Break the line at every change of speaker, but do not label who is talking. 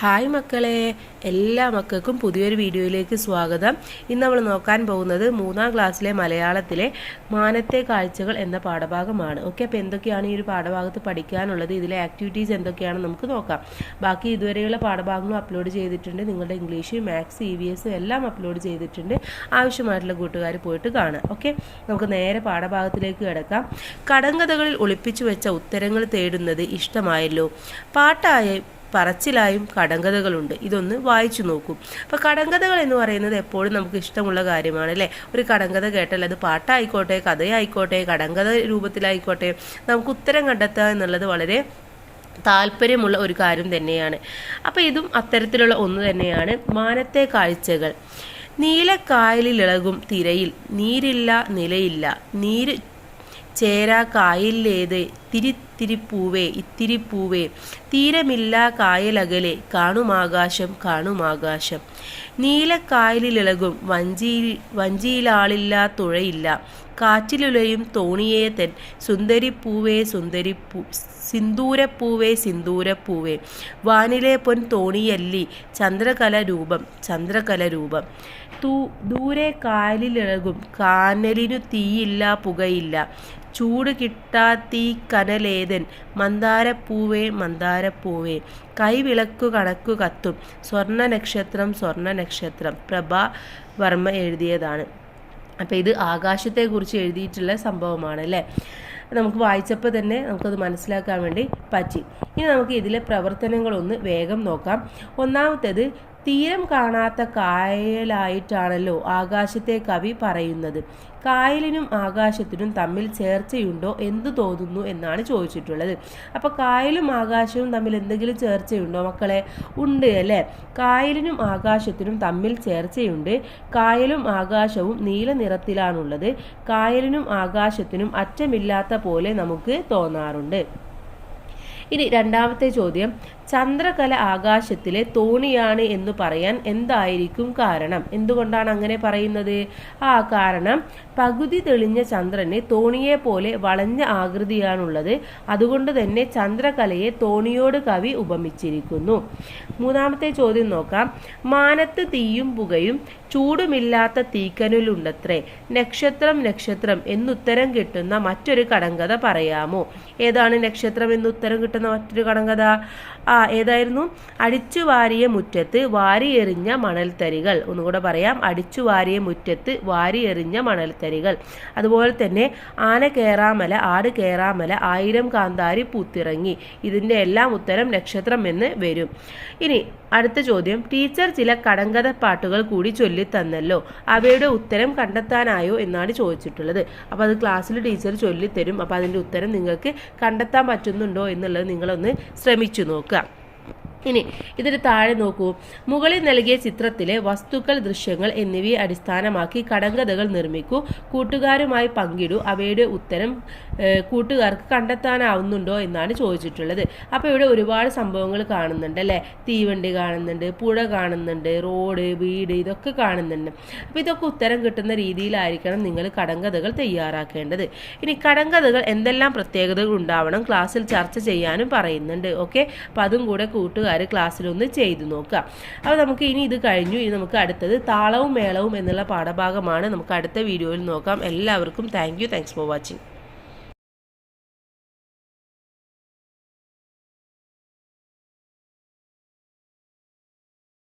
Hi മക്കളെ എല്ലാ മക്കൾക്കും പുതിയൊരു വീഡിയോയിലേക്ക് സ്വാഗതം. ഇന്ന് നമ്മൾ നോക്കാൻ പോകുന്നത് മൂന്നാം ക്ലാസ്സിലെ മലയാളത്തിലെ മാനത്തെ കാഴ്ചകൾ എന്ന പാഠഭാഗമാണ്. ഓക്കെ അപ്പോൾ എന്തൊക്കെയാണ് ഈ ഒരു പാഠഭാഗത്ത് പഠിക്കാനുള്ളത്? ഇതിലെ ആക്ടിവിറ്റീസ് എന്തൊക്കെയാണ് നമുക്ക് നോക്കാം. ബാക്കി ഇതുവരെയുള്ള പാഠഭാഗങ്ങളും അപ്ലോഡ് ചെയ്തിട്ടുണ്ട്. നിങ്ങളുടെ English maths E V S എല്ലാം അപ്ലോഡ് ചെയ്തിട്ടുണ്ട്. ആവശ്യമായിട്ടുള്ള കൂട്ടുകാർ പോയിട്ട് കാണുക. ഓക്കെ നമുക്ക് നേരെ പാഠഭാഗത്തിലേക്ക് കിടക്കാം. കടങ്കഥകളിൽ ഒളിപ്പിച്ചു വെച്ച ഉത്തരങ്ങൾ തേടുന്നത് ഇഷ്ടമായല്ലോ. പാട്ടായ പറച്ചിലായും കടങ്കഥകളുണ്ട്. ഇതൊന്ന് വായിച്ചു നോക്കൂ. അപ്പോൾ കടങ്കഥകൾ എന്ന് പറയുന്നത് എപ്പോഴും നമുക്ക് ഇഷ്ടമുള്ള കാര്യമാണ് അല്ലേ? ഒരു കടങ്കഥ കേട്ടാൽ അത് പാട്ടായിക്കോട്ടെ കഥയായിക്കോട്ടെ കടങ്കഥ രൂപത്തിലായിക്കോട്ടെ നമുക്ക് ഉത്തരം കണ്ടെത്തുക എന്നുള്ളത് വളരെ താല്പര്യമുള്ള ഒരു കാര്യം തന്നെയാണ്. അപ്പോൾ ഇതും അത്തരത്തിലുള്ള ഒന്ന് തന്നെയാണ്. മാനത്തെ കാഴ്ചകൾ. നീലക്കായലിളകും തിരയിൽ നീരില്ല നിലയില്ല. നീര് ചേരാ കായലിലേത് തിരിത്തിരിപ്പൂവേ ഇത്തിരിപ്പൂവേ. തീരമില്ല കായലകലെ കാണുമാകാശം കാണുമാകാശം. നീലക്കായലിളകും വഞ്ചിയിൽ വഞ്ചിയിലാളില്ല തുഴയില്ല. കാറ്റിലുലയും തോണിയേ തൻ സുന്ദരിപ്പൂവേ സുന്ദരിപ്പൂ സിന്ദൂരപ്പൂവേ സിന്ദൂരപ്പൂവേ. വാനിലെ പൊൻ തോണിയല്ലി ചന്ദ്രകല രൂപം ചന്ദ്രകല രൂപം തൂ ദൂരെ കായലിലിളകും കാനലിനു തീയില്ല പുകയില്ല. ചൂട് കിട്ടാത്തീ കനലേതൻ മന്ദാരപ്പൂവേ മന്ദാരപ്പൂവേ. കൈവിളക്കു കണക്കു കത്തും. സ്വർണ നക്ഷത്രം സ്വർണ നക്ഷത്രം പ്രഭ വർമ്മ എഴുതിയതാണ്. അപ്പോൾ ഇത് ആകാശത്തെക്കുറിച്ച് എഴുതിയിട്ടുള്ള സംഭവമാണ് അല്ലേ നമുക്ക് വായിച്ചപ്പോൾ തന്നെ നമുക്കത് മനസ്സിലാക്കാൻ വേണ്ടി പറ്റി. ഇനി നമുക്ക് ഇതിലെ പ്രവർത്തനങ്ങളൊന്ന് വേഗം നോക്കാം. ഒന്നാമത്തേത് തീരം കാണാത്ത കായലായിട്ടാണല്ലോ ആകാശത്തെ കവി പറയുന്നത്. കായലിനും ആകാശത്തിനും തമ്മിൽ ചേർച്ചയുണ്ടോ? എന്ത് തോന്നുന്നു എന്നാണ് ചോദിച്ചിട്ടുള്ളത്. അപ്പോൾ കായലും ആകാശവും തമ്മിൽ എന്തെങ്കിലും ചേർച്ചയുണ്ടോ മക്കളെ? ഉണ്ട് അല്ലേ? കായലിനും ആകാശത്തിനും തമ്മിൽ ചേർച്ചയുണ്ട്. കായലും ആകാശവും നീല നിറത്തിലാണുള്ളത്. കായലിനും ആകാശത്തിനും അറ്റമില്ലാത്ത പോലെ നമുക്ക് തോന്നാറുണ്ട്. ഇനി രണ്ടാമത്തെ ചോദ്യം. ചന്ദ്രകല ആകാശത്തിലെ തോണിയാണ് എന്ന് പറയാൻ എന്തായിരിക്കും കാരണം? എന്തുകൊണ്ടാണ് അങ്ങനെ പറയുന്നത്? ആ കാരണം പകുതി തെളിഞ്ഞ ചന്ദ്രന് തോണിയെ പോലെ വളഞ്ഞ ആകൃതിയാണുള്ളത്. അതുകൊണ്ട് തന്നെ ചന്ദ്രകലയെ തോണിയോട് കവി ഉപമിച്ചിരിക്കുന്നു. മൂന്നാമത്തെ ചോദ്യം നോക്കാം. മാനത്ത് തീയും പുകയും ചൂടുമില്ലാത്ത തീക്കനലുണ്ടത്രേ. നക്ഷത്രം നക്ഷത്രം എന്നുത്തരം കിട്ടുന്ന മറ്റൊരു കടങ്കഥ പറയാമോ? ഏതാണ് നക്ഷത്രം എന്നുത്തരം കിട്ടുന്ന മറ്റൊരു കടങ്കഥ? ആ ഏതായിരുന്നു? അടിച്ചു വാരിയ മുറ്റത്ത് വാരിയെറിഞ്ഞ മണൽത്തരികൾ. ഒന്നുകൂടെ പറയാം. അടിച്ചു വാരിയ മുറ്റത്ത് വാരിയെറിഞ്ഞ മണൽത്തരികൾ. അതുപോലെ തന്നെ ആന കയറാമല ആട് കയറാമല ആയിരം കാന്താരി പൂത്തിറങ്ങി. ഇതിന്റെ എല്ലാം ഉത്തരം നക്ഷത്രം എന്ന് വരും. ഇനി അടുത്ത ചോദ്യം ടീച്ചർ ചില കടങ്കഥ പാട്ടുകൾ കൂടി ചൊല്ലിത്തന്നല്ലോ. അവയുടെ ഉത്തരം കണ്ടെത്താനായോ എന്നാണ് ചോദിച്ചിട്ടുള്ളത്. അപ്പോൾ അത് ക്ലാസ്സിൽ ടീച്ചർ ചൊല്ലിത്തരും. അപ്പോൾ അതിന്റെ ഉത്തരം നിങ്ങൾക്ക് കണ്ടെത്താൻ പറ്റുന്നുണ്ടോ എന്നുള്ളത് നിങ്ങളൊന്ന് ശ്രമിച്ചു നോക്കുക. ഇനി ഇതിന് താഴെ നോക്കൂ. മുകളിൽ നൽകിയ ചിത്രത്തിലെ വസ്തുക്കൾ ദൃശ്യങ്ങൾ എന്നിവയെ അടിസ്ഥാനമാക്കി കടങ്കഥകൾ നിർമ്മിക്കൂ. കൂട്ടുകാരുമായി പങ്കിടൂ. അവയുടെ ഉത്തരം കൂട്ടുകാർക്ക് കണ്ടെത്താനാവുന്നുണ്ടോ എന്നാണ് ചോദിച്ചിട്ടുള്ളത്. അപ്പോൾ ഇവിടെ ഒരുപാട് സംഭവങ്ങൾ കാണുന്നുണ്ട് അല്ലേ? തീവണ്ടി കാണുന്നുണ്ട് പുഴ കാണുന്നുണ്ട് റോഡ് വീട് ഇതൊക്കെ കാണുന്നുണ്ട്. അപ്പോൾ ഇതൊക്കെ ഉത്തരം കിട്ടുന്ന രീതിയിലായിരിക്കണം നിങ്ങൾ കടങ്കഥകൾ തയ്യാറാക്കേണ്ടത്. ഇനി കടങ്കഥകൾ എന്തെല്ലാം പ്രത്യേകതകൾ ഉണ്ടാവണം? ക്ലാസ്സിൽ ചർച്ച ചെയ്യാനും പറയുന്നുണ്ട്. ഓക്കെ? അപ്പോൾ അതും കൂടെ കൂട്ടുകാർ ക്ലാസ്സിലൊന്ന് ചെയ്തു നോക്കുക. അപ്പോൾ നമുക്ക് ഇനി ഇത് കഴിഞ്ഞു. ഇനി നമുക്ക് അടുത്തത് താളവും മേളവും എന്നുള്ള പാഠഭാഗമാണ്. നമുക്ക് അടുത്ത വീഡിയോയിൽ നോക്കാം. എല്ലാവർക്കും താങ്ക് യു ഫോർ വാച്ചിങ്